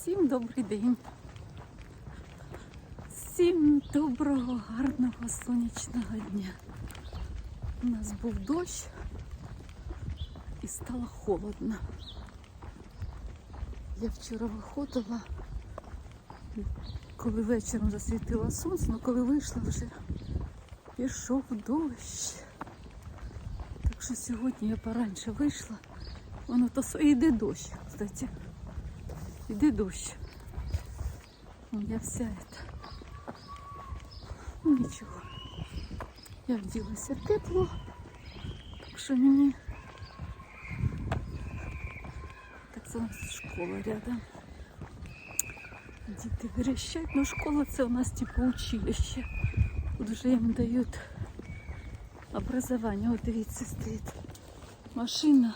Всім добрий день. Всім доброго, гарного сонячного дня. У нас був дощ і стало холодно. Я вчора виходила, коли вечором засвітило сонце, але коли вийшла вже пішов дощ. Так що сьогодні я пораньше вийшла. Воно то йде дощ, кстати. Іде дощ. Вон Я вся это. Ну, нічого. Я вділася тепло, так що мені так це у нас школа рядом. Діти верещать, ну школа це у нас типу училище. Тут вже їм дають образование. От дивіться, стоїть машина,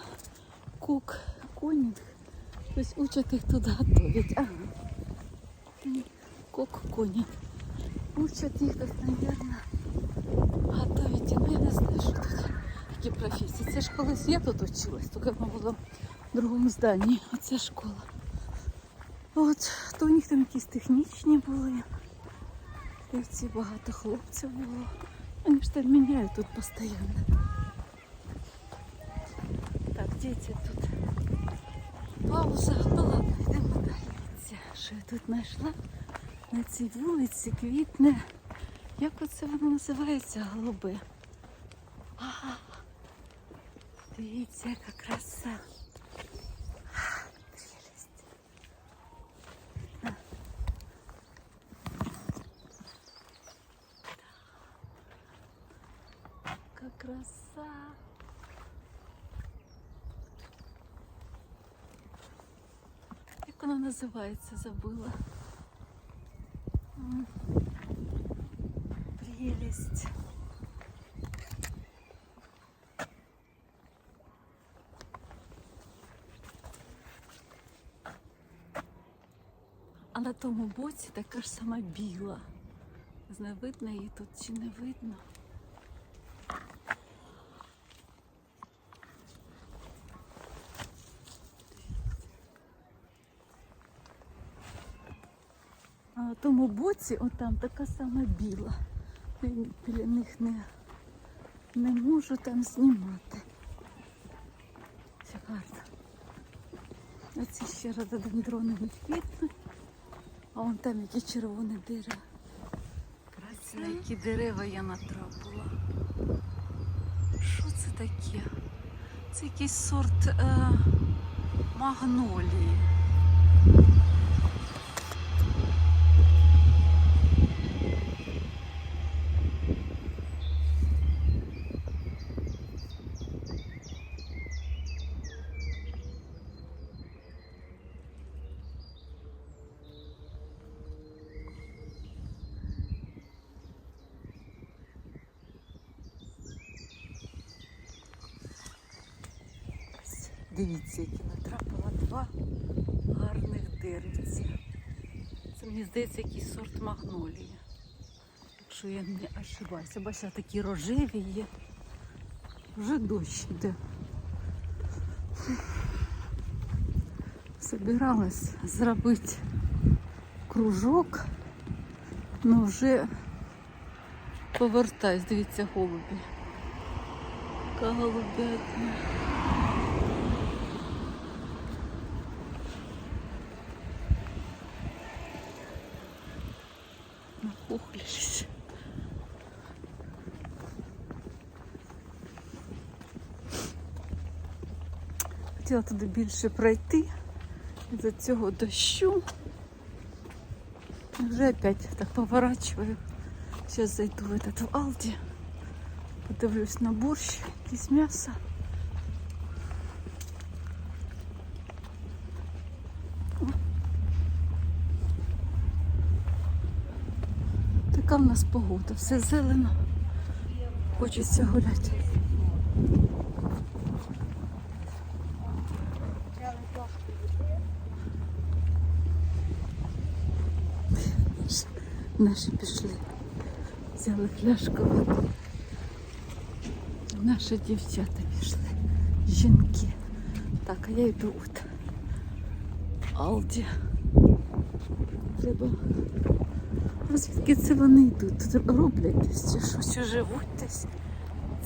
кук, конінг. Тобто учать їх тут готовить. Ага. Кок конінг. Учать їх тут, наверное, готовить. Ну я не знаю, що тут. Які професії. Це ж колись я тут училась, тільки вона була в другому зданні. Оця школа. От, то у них там якісь технічні були. І ці багато хлопців було. Вони ж там міняють тут постійно. Так, діти тут. Пауза. була. йдемо далі. Що я тут знайшла? На цій вулиці квітне. Як оце воно називається? голуби? Ага. Дивіться, яка краса. Як вона називається, забула. М. Прелесть. А на тому боці така ж сама біла. Не знаю, видно її тут чи не видно. А на тому боці, отам така сама біла. Біля них не, не можу там знімати. Це гарно. А ці ще рододендрони не квітнуть. А вон там які червоні дерева. Красиві, які дерева я натрапила. Що це таке? Це якийсь сорт е, магнолії. Дивіться, які натрапила два гарних деревця. Це мені здається якийсь сорт магнолії. Якщо я не ошибаюся. Бачите, такі рожеві є. Вже дощ йде. Собиралась зробити кружок, але вже повертаюсь, дивіться, голубі. Голубятня. Хотіла туди більше пройти за цього дощу. Вже опять так поворачиваю. Сейчас зайду в этот в Алди. Подивлюсь на борщ, якесь м'ясо. Така в нас погода, все зелено. Хочеться гуляти. Наші пішли. Взяли пляшку води. Наші дівчата пішли. Жінки. Так, а я йду от Алді. треба. А звідки це вони йдуть? Тут роблять десь чи щось, чи живуть десь.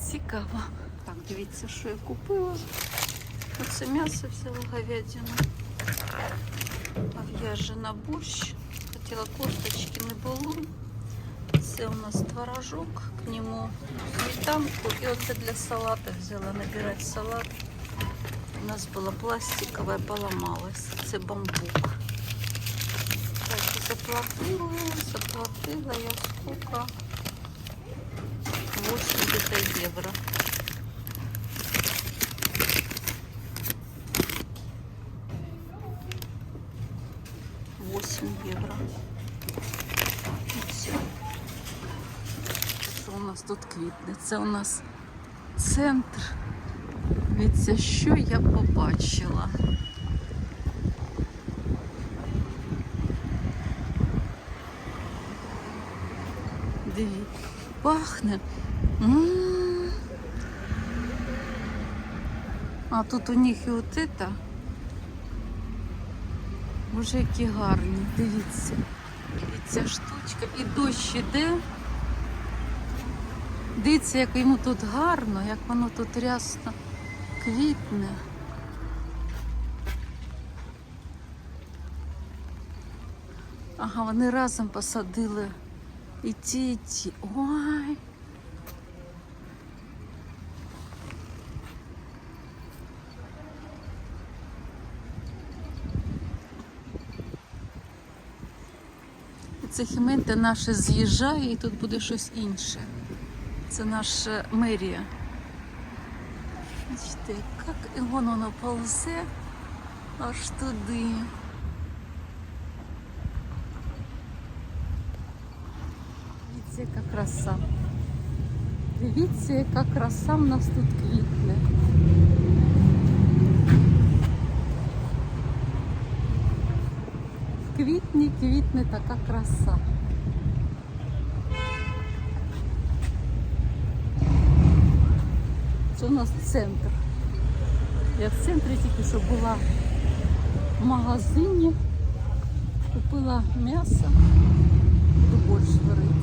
Цікаво. Так, дивіться, що я купила. Оце м'ясо взяла говядину. В'яжена борщ. Хотіла косточки, не було. Це у нас творожок, к нему сметанку. І оце для салата взяла набирати салат. У нас була пластиковая, поломалась. Це бамбук. Так, і заплатила, заплатила я сколько? 8 где-то У нас тут квітне? Це у нас центр. Дивіться, що я побачила. Дивіться, пахне. А тут у них і от. Боже, які гарні, дивіться. Ця штучка, і дощ іде. Дивіться, як йому тут гарно, як воно тут рясно квітне. Ага, вони разом посадили і ті, і ті. Ой. Це хіменте наше з'їжджає і тут буде щось інше. Це наша мерія. Бачите, як і вон воно ползе аж туди. Дивіться, яка краса. Дивіться, яка краса в нас тут квітне. В квітні квітне така краса. Це у нас центр. Я в центрі тільки що була в магазині, купила м'ясо, буду борщ варити.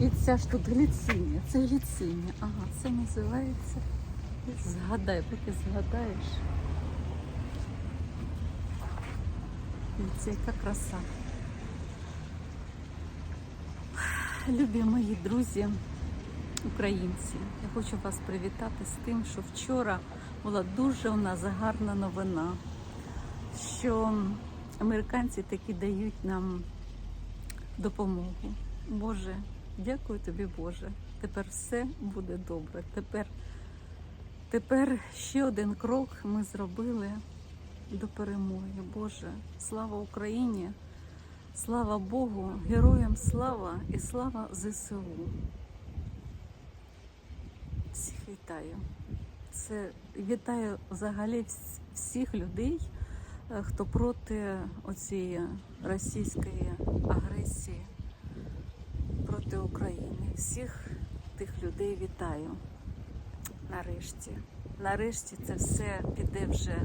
І ця ж тут гліциня, це гліциня. Ага, це називається. Згадай, поки згадаєш. Дивіться, яка краса. Любі мої друзі, Українці, я хочу вас привітати з тим, що вчора була дуже у нас гарна новина, що американці таки дають нам допомогу. Боже, дякую тобі, Боже. Тепер все буде добре. Тепер, тепер ще один крок ми зробили до перемоги. Боже, слава Україні! Слава Богу, героям слава і слава ЗСУ. Всіх вітаю. Це вітаю взагалі всіх людей, е, хто проти оцієї російської агресії проти України. Всіх тих людей вітаю. Нарешті. Нарешті це все піде вже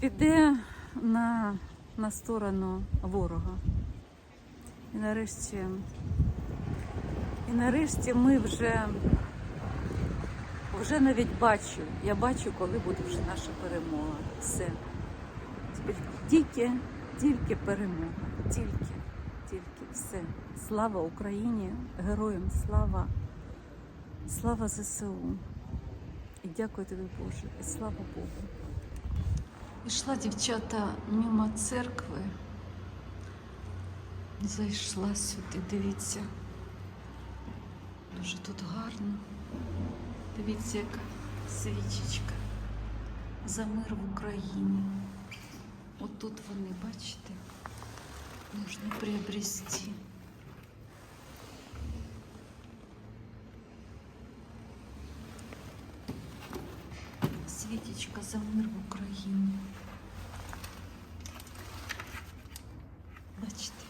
піде на, на сторону ворога. І нарешті, і нарешті ми вже, вже навіть бачу, я бачу, коли буде вже наша перемога. Все. Тільки, тільки перемога. Тільки, тільки все. Слава Україні, героям слава, слава ЗСУ. І дякую тобі, Боже, і слава Богу. Ішла дівчата мимо церкви, зайшла сюди, дивіться. Дуже тут гарно. Дивіться, яка свічечка. За мир в Україні. Отут вони, бачите, можна приобрести. Світічка за мир в Україні. Бачите,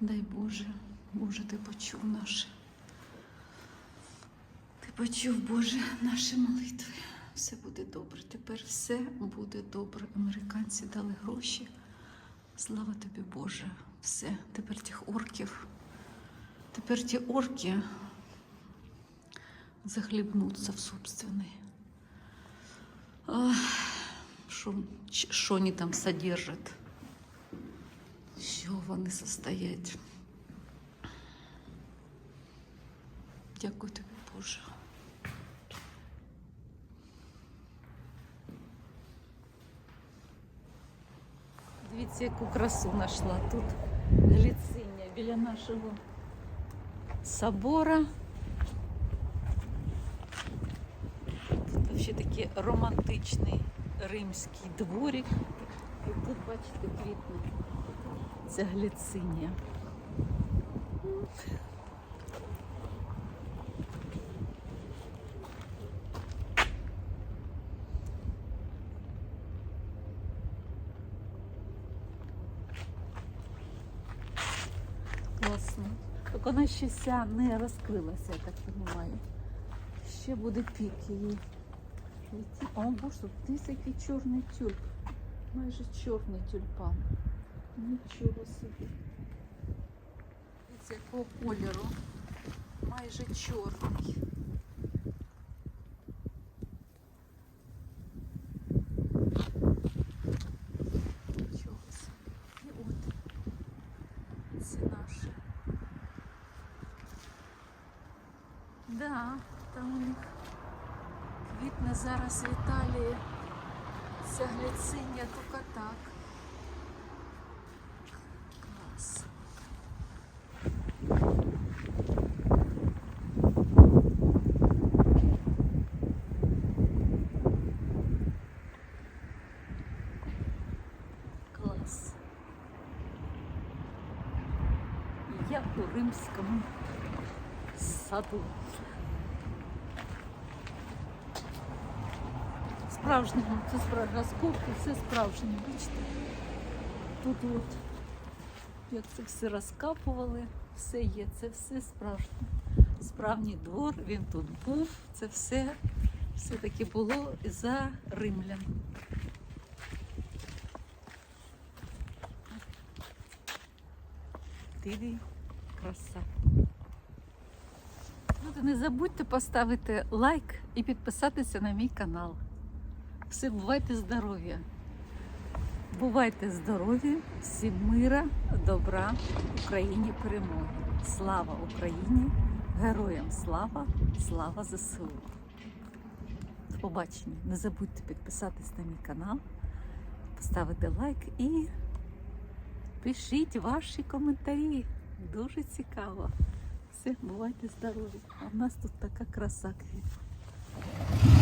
дай Боже, Боже, ти почув наше. Почув, Боже, наші молитви. Все буде добре. Тепер все буде добре. Американці дали гроші Слава тобі, Боже, все, тепер тих орків, тепер ті орки захлібнуться в собственний. Що вони там содержать? Що вони состоять? Дякую тобі, Боже. Дивіться, яку красу знайшла тут гліциння біля нашого собора. Тут взагалі такий романтичний римський дворик. І тут, бачите, квітне. Це гліциння. Вона ще вся не розкрилася, я так розумію. Ще буде пік її. О, боже, тут який чорний тюльп. Майже чорний тюльпан. Нічого собі. Дивіться, якого кольору. Майже чорний. Нічого собі. І от це наше. Да, там у них квітне зараз в Італії. Ця гліциння тільки так. Клас. Клас. Я у римському саду. Справжньому, це справжня розкопки, все справжнє, бачите. Тут от, як це все розкапували, все є, це все справжнє. Справжній двор, він тут був, це все все-таки було за римлян. Диви, краса. Не забудьте поставити лайк і підписатися на мій канал. Все, бувайте здорові. Бувайте здорові, всім мира, добра, Україні перемоги. Слава Україні! Героям слава! Слава ЗСУ! До побачення. Не забудьте підписатись на мій канал, поставити лайк і пишіть ваші коментарі. Дуже цікаво. Все, бувайте здорові. А в нас тут така краса квітне.